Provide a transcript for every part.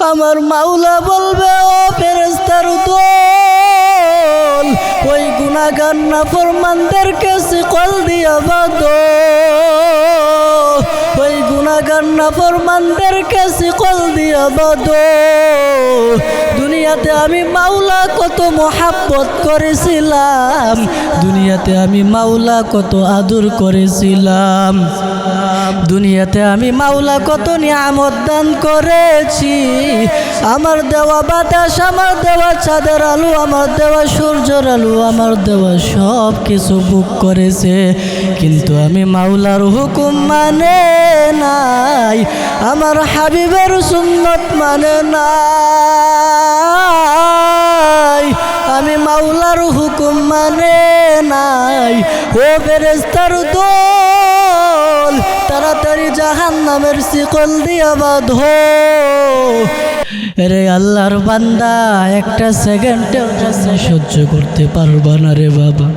আমার মাওলা বলবে, ও ফেরেস্তার দল, ওই গুণাগার ফরমানদেরকে শিকল দিয়া বাদ ওই গুণাগার ফরমানদেরকে শিকল দিয়া বাঁধো। দুনিয়াতে আমি মাওলা কত মোহাব্বত করেছিলাম। দুনিয়াতে আমি মাওলা কত আদর করেছিলাম। দুনিয়াতে আমি মাওলা কত নিয়ামত দান করেছি। আমার দেওয়া বাতাস, আমার দেওয়া চাঁদের আলু, আমার দেওয়া সূর্যের আলু, আমার দেওয়া সব কিছু বুক করেছে। কিন্তু আমি মাওলার হুকুম মানে নাই, আমার হাবিবের সুন্নত মানে নাই। আমি মাওলার হুকুম মানে নাই। ও ফেরেস্তার দোল, তাড়াতাড়ি জাহান নামের শিকল দিয়া বাঁধো। রে আল্লাহর বান্দা, একটা সেকেন্ডের জন্য সহ্য করতে পারবা না রে বাবা।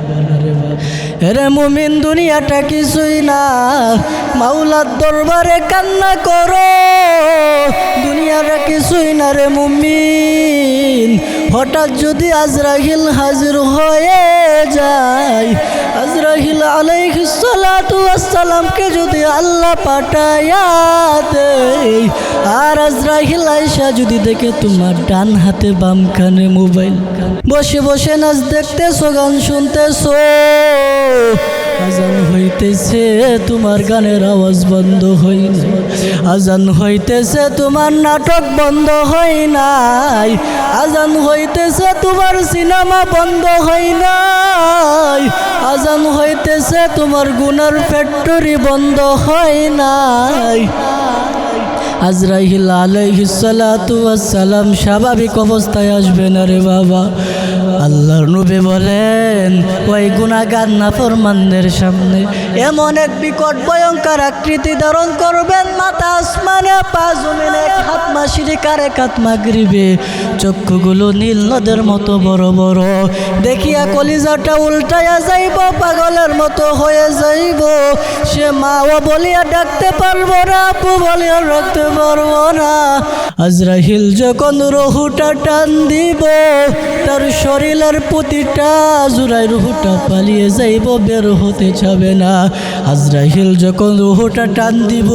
রে মুমিন দুনিয়াটা কিছুই না। মাওলার দরবারে কান্না করো। দুনিয়াটা কিছুই না রে মুমিন। হঠাৎ যদি আজরাহিল হাজির হয়ে যায় আজরাহিল আলাইহিস সালাতু যদি আল্লাহ পাঠায়া দেয়, আর আজরাহিল আয়সা যদি দেখে তোমার ডান হাতে বাম কানে মোবাইল। বসে বসে নাচ দেখতেছো, গান শুনতেছো। আজান হইতেছে, তোমার গানের আওয়াজ বন্ধ হই আজান হইতেছে, তোমার নাটক বন্ধ হয় নাই। আজান হইতেছে, তোমার সিনেমা বন্ধ হয় নাই। আজান হইতেছে, তোমার গুনার ফ্যাক্টরি বন্ধ হয় নাই। আজরাইল আলাইহিসালাম স্বাভাবিক অবস্থায় আসবে না রে বাবা। আল্লাহর নবী বলেন, ওই গুণাগার নাফরমানদের সামনে এমন এক বিকট ভয়ঙ্কর আকৃতি ধারণ করবেন, মাথা আসমানে, পা জমিনে হাত মাসিরি কারে কাত মাগরিবে। চক্ষুগুলো নীল নদের মতো বড় বড়। দেখিয়া কলিজাটা উল্টাইয়া যাইব, পাগলের মতো হয়ে যাইব। সে মা ও বলিয়া ডাকতে পারব না, আপু বলিয়া রাখতে পারব না। আজরাহিল যখন রহুটা টান দিব, তার শরীরের প্রতিটা জুড়াই রুহুটা পালিয়ে যাইব, বের হতে যাবে না। আজরাহিল যখন রুহুটা টান দিব,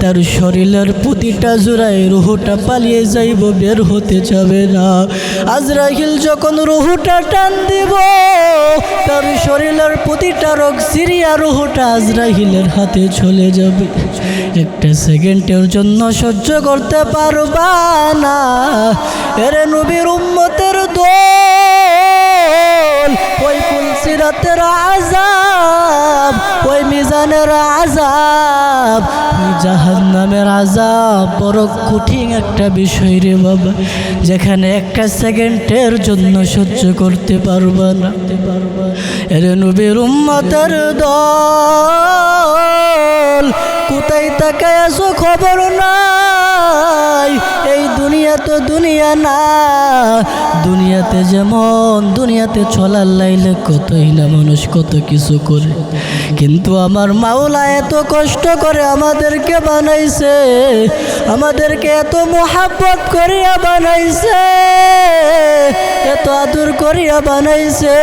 তার শরীরের প্রতিটা জুড়াই রুহুটা পালিয়ে যাইব, বের হতে যাবে না। আজরাহিল যখন রুহুটা টান দিব, তার শরীরের প্রতিটা রোগ, সিরিয়া রুহুটা আজরাহিলের হাতে চলে যাবে। একটা সেকেন্ডের জন্য সহ্য করতে পারবা না। এরে নবীর উম্মতের দোল, ওই কুলসিরাতের আজাব ওই মিজানের আজাব ওই জাহান্নামের আজাব বড় কঠিন একটা বিষয় রে বাবা। যেখানে একটা সেকেন্ডের জন্য সহ্য করতে পারবা না। এরে নবীর উম্মতের দল কোথায় তাকায় আসো খবর নাই? এই দুনিয়া তো দুনিয়া না, দুনিয়াতে যেমন দুনিয়াতে চলার লাইলে কতই না মানুষ কত কিছু করে। কিন্তু আমার মাওলা এত কষ্ট করে আমাদেরকে বানাইছে, আমাদেরকে এত মোহাব্বত করিয়া বানাইছে। এত আদর করিয়া বানাইছে।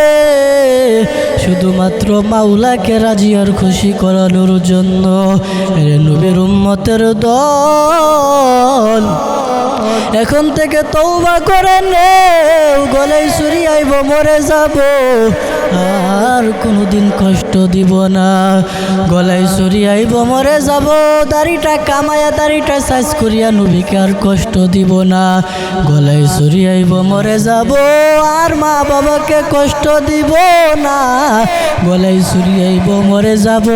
শুধুমাত্র মাওলাকে রাজি আর খুশি করানোর জন্য। নবীর উম্মতের দল। এখন থেকে তৌবা করে নেও, গলায় সুরি আইব, মরে যাব। আর কোনোদিন কষ্ট দিব না। গলায় সুরি আইব, মরে যাব। দাড়িটা কামায়া, দাড়িটা সাইজ করিয়া নবীকে আর কষ্ট দিব না। গলায় সুরি আইব, মরে যাব। আর মা বাবাকে কষ্ট দিব না। গলায় সুরি আইব, মরে যাব,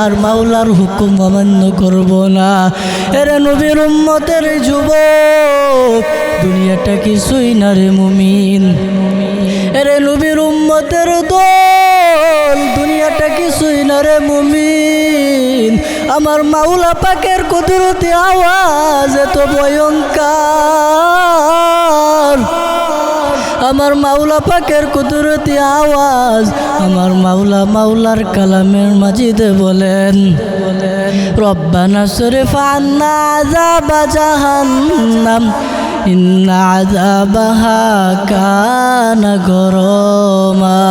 আর মাওলার হুকুম অমান্য করব না। এরে নবীর উম্মতের যুবক, দুনিয়াটা কিছুই না রে মুমিন। এরে নবীর উম্মতের দল, দুনিয়াটা কিছুই না রে মুমিন। আমার মাওলা পাকের কুদরতি আওয়াজ এত ভয়ঙ্কর। আমার মাওলা পাকের কুদরতি আওয়াজ, আমার মাওলা মাওলার কালামের মাজিদে বলেন, রব্বানা শরীফ আন্না আজাব জাহান্নাম, ইন্না আযাবাহা কানা গরমা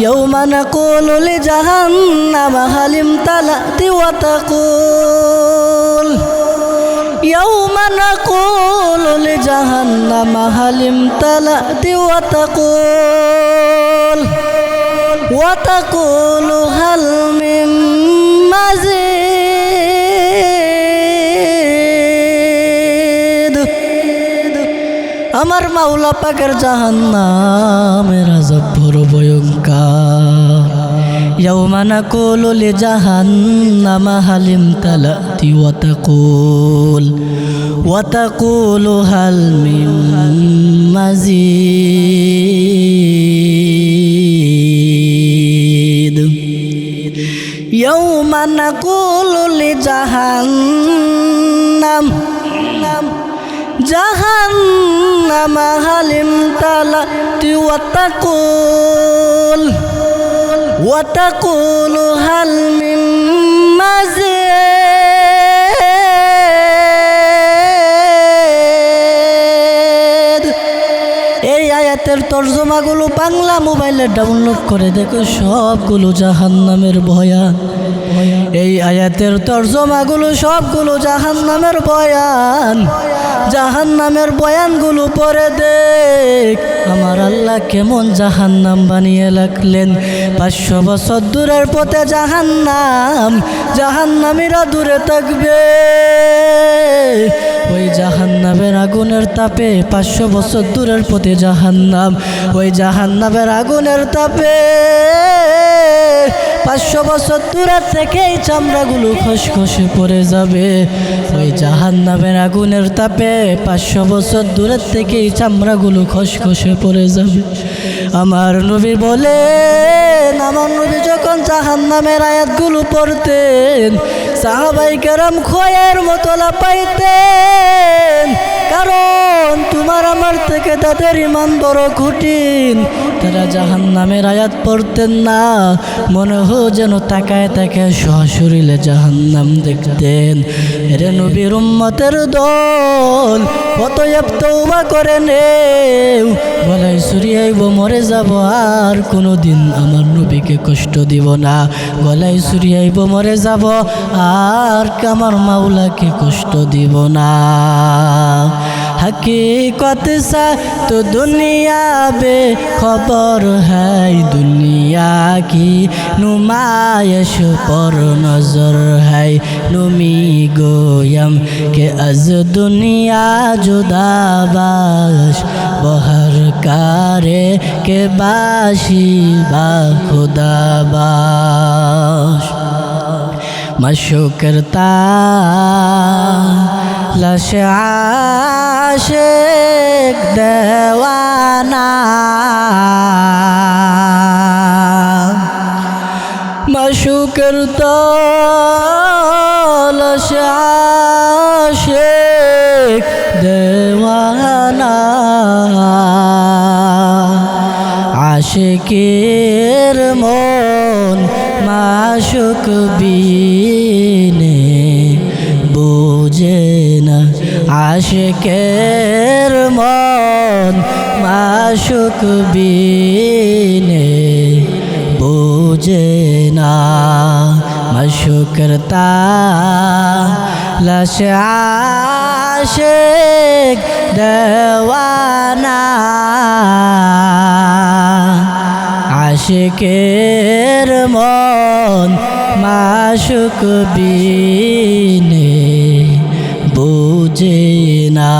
ইয়ৌমান নাকুলু লিজাহান্নাম, হালিম তালা ওয়া কোল ইয়ৌ نقول لجهنم هل امتلأت وتقول وتقول هل من مزيد আমার মাওলা পাকের জাহান্নামের আজাব বড় ভয়ঙ্কর يوم نقول لجهنم هل امتلأت وتقول وتقول هل من مزيد يوم نقول لجهنم جهنم هل امتلأت وتقول وتقول هل من আয়াতের তর্জমাগুলো বাংলা মোবাইলে ডাউনলোড করে দেখো সবগুলো জাহান্নামের বয়ান এই আয়াতের তর্জমাগুলো সবগুলো জাহান্নামের বয়ান। জাহান্নামের বয়ানগুলো পরে দেখ। আমার আল্লাহ কেমন জাহান্নাম বানিয়ে রাখলেন। পাঁচশো বছর দূরের পথে জাহান্নাম, জাহান্নামীরা দূরে থাকবে। ওই জাহান্নামের আগুনের তাপে পাঁচশো বছর দূরের পথে জাহান্নাম। ওই জাহান্নামের আগুনের তাপে পাঁচশো বছর দূরের থেকে এই চামড়াগুলো খসখসে পড়ে যাবে। ওই জাহান্নামের আগুনের তাপে পাঁচশো বছর দূরের থেকে এই চামড়াগুলো খসখসে পড়ে যাবে। আমার নবী বলেন, আমার নবী যখন জাহান্নামের আয়াতগুলো পড়তেন সাহাবাই কেরাম খয়ের মতো লাপাইতেন কারণ তোমার আমার থেকে তাদের ইমান বড় কঠিন। তারা জাহান নামের আয়াত পড়তেন না। মনে হো যেন তাকায় তাকায় সশরীরে জাহান নাম দেখতেন নবীর উম্মতের দল অতএব তৌবা করে নেও বলাই আইব মরে যাব, আর কোনো দিন আমার নবীকে কষ্ট দিব না। গলায় সুরিয়াইব মরে যাব, আর আমার মাওলাকে কষ্ট দিব না। हकीकत सा तो दुनिया बे खबर है दुनिया की नुमाइश पर नजर है नुमी गोयम के अज दुनिया जुदाबाश बहर कारे के बाशी बा खुदाबाश मशुकरता লশেক দেওয়ানা। মাশুকের তো লশেক দেওয়ানা। আশকের মন মাশুক বী আশেকের মন মাসুক বিনে বোঝে না মশুকরতা লশ আশেক দেওয়ানা। আশেকের মন মাসুক বিনে বোঝে না।